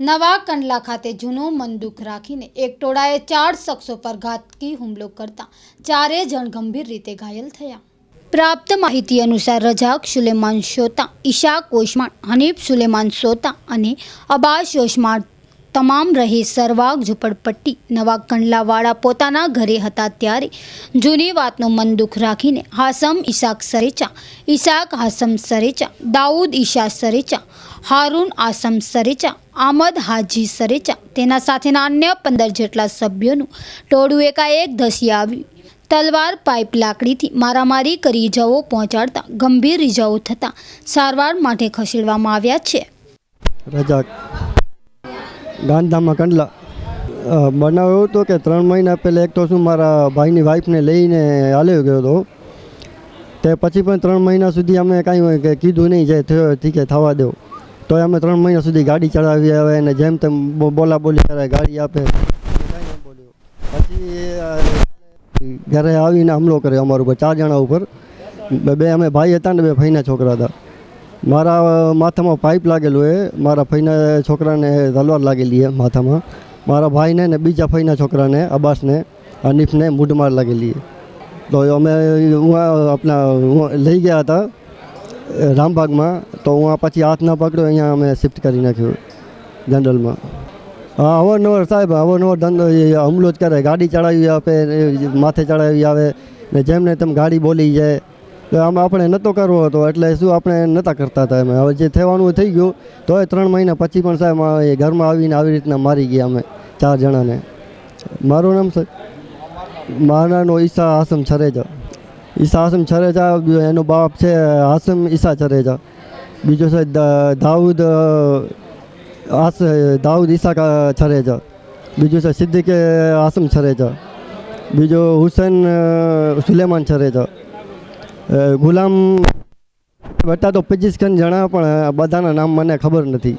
નવા કંડલા ખાતે જૂનું મનદુખ રાખીને એક ટોળાએ ચાર શખ્સો પર ઘાતકી હુમલો કરતા ચારે જણ ગંભીર રીતે ઘાયલ થયા. પ્રાપ્ત માહિતી અનુસાર રજાક સુલેમાન શોતા ઈશાક ઓશમાણ હનીફ સુલેમાન સોતા અને અબાસ ઓશમાણ તમામ રહે સરવાગ ઝુંપડપટ્ટી. નવા કંડલાવાળા પોતાના ઘરે હતા ત્યારે જૂની વાતનો મન દુઃખ રાખીને હાસમ ઈશાક સરેચા, ઈશાક હાસમ સરેચા, દાઉદ ઈશા સરેચા, હારૂન આસમ સરેચા, આમદ હાજી સરેચા તેના સાથેના અન્ય પંદર જેટલા સભ્યોનું ટોળું એકાએક ધસી આવ્યું. તલવાર પાઇપ લાકડીથી મારામારી કરી ઇજાઓ પહોંચાડતા ગંભીર ઇજાઓ થતાં સારવાર માટે ખસેડવામાં આવ્યા છે. રજાક ગાંધધામમાં કંડલા બનાવ એવો હતો કે ત્રણ મહિના પહેલાં એક તો શું મારા ભાઈની વાઈફને લઈને હાલ્યો ગયો હતો. તે પછી પણ ત્રણ મહિના સુધી અમે કાંઈ કે કીધું નહીં જે થયો ઠીક થવા દો. તો અમે ત્રણ મહિના સુધી ગાડી ચડાવી આવે અને જેમ તેમ બોલા બોલી કરે, ગાડી આપે. પછી ઘરે આવીને હુમલો કર્યો અમારા ચાર જણા ઉપર. બે અમે ભાઈ હતા ને બે ભાઈના છોકરા હતા. મારા માથામાં પાઇપ લાગેલું એ મારા ભાઈના છોકરાને તલવાર લાગેલી છે માથામાં. મારા ભાઈને ને બીજા ભાઈના છોકરાને, અબ્બાસને, હનીફને મૂઢમાર લાગેલી તો અમે હું આપણા લઈ ગયા હતા રામબાગમાં તો હું પછી હાથ ના પકડ્યો, અહીંયા અમે શિફ્ટ કરી નાખ્યું જનરલમાં હા, અવારનવાર સાહેબ, અવારનવાર ધંધો હુમલો જ કરે. ગાડી ચડાવી આપે માથે ચડાવી આવે ને જેમને તેમ ગાડી બોલી જાય આમાં આપણે નહોતો કરવો હતો, એટલે શું આપણે નહોતા કરતા હતા અમે હવે જે થવાનું થઈ ગયું, તોય ત્રણ મહિના પછી પણ સાહેબ એ ઘરમાં આવીને આવી રીતના મારી ગયા અમે ચાર જણાને. મારું નામ સર મારાનો ઈશા હાસમ છરેજા. ઈસા હાસમ છરેજા, એનો બાપ છે હાસમ ઈસા છરેજા. બીજો છે દાઉદ હાસ દાઉદ ઈસા છરેજા. બીજું છે સિદ્દીક હાસમ છરેજા. બીજો હુસેન સુલેમાન છરેજા. ગુલામ બટા તો પચીસ ખન જણા પણ બધાના નામ મને ખબર નથી.